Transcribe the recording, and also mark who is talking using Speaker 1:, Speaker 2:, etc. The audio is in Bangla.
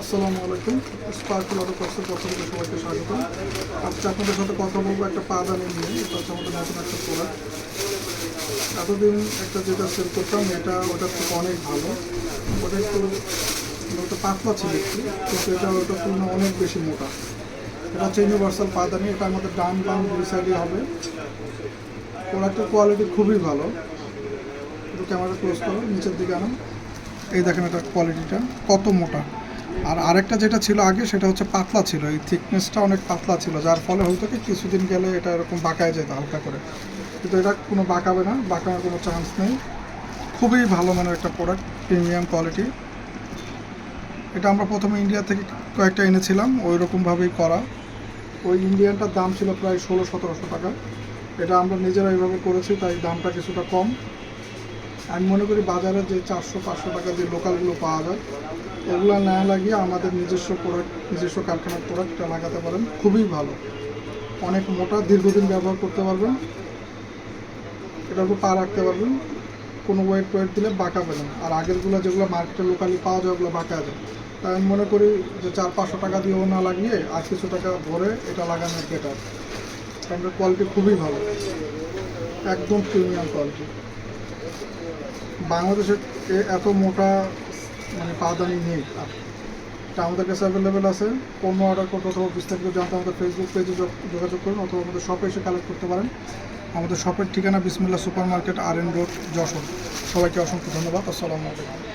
Speaker 1: আসসালামু আলাইকুম। স্পার্কুল অটো কক্সের পক্ষ থেকে সবাইকে স্বাগত আজকে আপনাদের সাথে কথা বলব একটা পাদানি নিয়ে, এটা হচ্ছে আমাদের নতুন একটা প্রোডাক্ট এতদিন একটা যেটা সেল করতাম, এটা ওটা থেকে অনেক ভালো। ওটা একটু ওটা পাতলা ছিল একটু, কিন্তু এটা ওটা তুলনায় অনেক বেশি মোটা। এটা হচ্ছে ইউনিভার্সাল পাদানি এটা আমাদের ডান বাম দুই সাইডে হবে। প্রোডাক্টের কোয়ালিটি খুবই ভালো। ক্যামেরা ক্লোজ করো, নিচের দিকে আনো। এই দেখেন এটা কোয়ালিটিটা কত মোটা। আর আরেকটা যেটা ছিল আগে, সেটা হচ্ছে পাতলা ছিল। এই থিকনেসটা অনেক পাতলা ছিল, যার ফলে হয়তো কি, কিছুদিন গেলে এটা এরকম বাঁকায় যেত হালকা করে। কিন্তু এটা কোনো বাঁকাবে না, বাঁকানোর কোনো চান্স নেই। খুবই ভালো মানের একটা প্রোডাক্ট প্রিমিয়াম কোয়ালিটি এটা আমরা প্রথমে ইন্ডিয়া থেকে কয়েকটা এনেছিলাম ওই রকমভাবেই করা। ওই ইন্ডিয়ানটার দাম ছিল প্রায় ষোলো সতেরোশো টাকা। এটা আমরা নিজেরা এইভাবে করেছি, তাই দামটা কিছুটা কম। আমি মনে করি বাজারে যে চারশো, পাঁচশো টাকা যে লোকালগুলো পাওয়া যায় ওগুলো না লাগিয়ে আমাদের নিজস্ব প্রোডাক্ট নিজস্ব কারখানার প্রোডাক্টটা লাগাতে পারেন। খুবই ভালো। অনেক মোটা, দীর্ঘদিন ব্যবহার করতে পারবেন। এটার উপর পা রাখতে পারবেন। কোনো ওয়েট ওয়েট দিলে বাঁকাবে না। আর আগেরগুলো যেগুলো মার্কেটে লোকালি পাওয়া যায়, ওগুলো বাঁকা যায়। তাই আমি মনে করি যে চার, পাঁচশো টাকা দিয়েও না লাগিয়ে আর কিছু টাকা ভরে এটা লাগানোর বেটার কারণ কোয়ালিটি খুবই ভালো। একদম প্রিমিয়াম কোয়ালিটি বাংলাদেশে এ- এত মোটা মানে পাদানি নেই। তা আমাদের কাছে অ্যাভেলেবেল আছে। কোনো অর্ডার করতে অথবা বিস্তারিত জানতে আমাদের ফেসবুক পেজে যোগাযোগ করুন অথবা আমাদের শপে এসে কালেক্ট করতে পারেন। আমাদের শপের ঠিকানা Bismillah super market R N road, Jessore. সবাইকে অসংখ্য ধন্যবাদ। আসসালামু আলাইকুম।